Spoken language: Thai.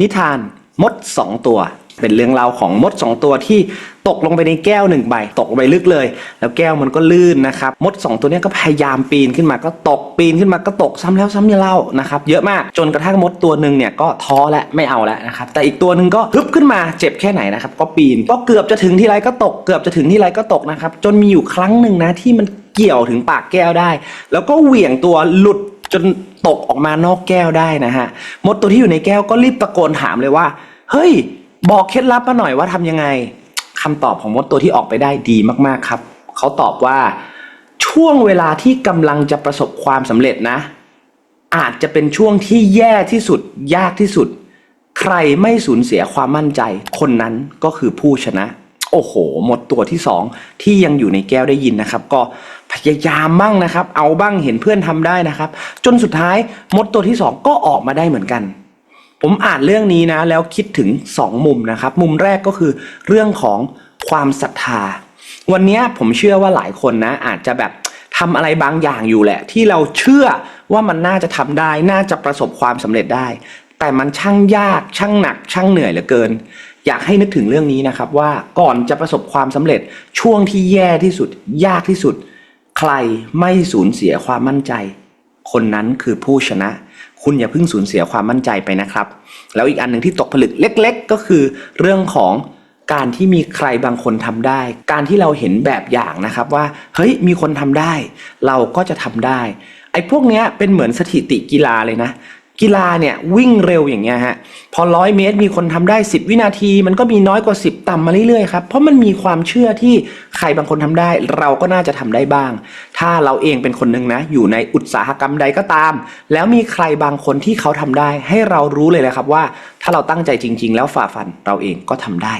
นิทานมดสองตัว เป็นเรื่องราวของมดสองตัวที่ตกลงไปในแก้วหนึ่งใบตกลงไปลึกเลย แล้วแก้วมันก็ลื่นนะครับ มดสองตัวนี้ก็พยายามปีนขึ้นมาก็ตกปีนขึ้นมาก็ตกซ้ำแล้วซ้ำเล่านะครับ เยอะมากจนกระทั่งมดตัวหนึ่งเนี่ยก็ท้อและไม่เอาแล้วนะครับ แต่อีกตัวหนึ่งก็ฮึบขึ้นมาเจ็บแค่ไหนนะครับ ก็ปีนก็เกือบจะถึงที่ไรก็ตกเกือบจะถึงที่ไรก็ตกนะครับ จนมีอยู่ครั้งหนึ่งนะที่มันเกี่ยวถึงปากแก้วได้ แล้วก็เหวี่ยงตัวหลุดจน ตกออกมานอกแก้วได้นะฮะมดตัวที่อยู่ในแก้วก็รีบตะโกนถามเลยว่า เฮ้ย บอกเคล็ดลับมาหน่อยว่าทำยังไงคำตอบของมดตัวที่ออกไปได้ดีมากๆครับ เขาตอบว่าช่วงเวลาที่กำลังจะประสบความสำเร็จนะ อาจจะเป็นช่วงที่แย่ที่สุด ยากที่สุด ใครไม่สูญเสียความมั่นใจ คนนั้นก็คือผู้ชนะ โอ้โห หมดตัวที่สองที่ยังอยู่ในแก้วได้ยินนะครับ ก็พยายามบ้างนะครับ เอาบ้างเห็นเพื่อนทำได้นะครับ จนสุดท้ายมดตัวที่สองก็ออกมาได้เหมือนกัน ผมอ่านเรื่องนี้นะแล้วคิดถึงสองมุมนะครับ มุมแรกก็คือเรื่องของความศรัทธา วันนี้ผมเชื่อว่าหลายคนนะ อาจจะแบบทำอะไรบางอย่างอยู่แหละ ที่เราเชื่อว่ามันน่าจะทำได้ น่าจะประสบความสำเร็จได้ แต่มันช่างยากช่างหนัก ช่างเหนื่อยเหลือเกิน อยากให้นึกถึงเรื่องนี้นะครับว่าก่อนจะประสบความสำเร็จช่วงที่แย่ที่สุด ยากที่สุด ใครไม่สูญเสียความมั่นใจ คนนั้นคือผู้ชนะ คุณอย่าเพิ่งสูญเสียความมั่นใจไปนะครับ แล้วอีกอันหนึ่งที่ตกผลึกเล็ก ๆ ก็คือ เรื่องของการที่มีใครบางคนทำได้ การที่เราเห็นแบบอย่างนะครับว่าเฮ้ยมีคนทำได้ เราก็จะทำได้ไอ้พวกเนี้ยเป็นเหมือนสถิติกีฬาเลยนะ กีฬาเนี่ยวิ่งเร็วอย่างเงี้ยฮะพอร้อยเมตรมีคนทำได้ 10 วินาที มันก็มีน้อยกว่า 10 ต่ำมาเรื่อยๆครับเพราะมันมีความเชื่อที่ใครบางคนทำได้ เราก็น่าจะทำได้บ้าง ถ้าเราเองเป็นคนหนึ่งนะ อยู่ในอุตสาหกรรมใดก็ตาม แล้วมีใครบางคนที่เขาทำได้ ให้เรารู้เลยนะครับว่า ถ้าเราตั้งใจจริง ๆ แล้วฝ่าฟันเราเองก็ทำได้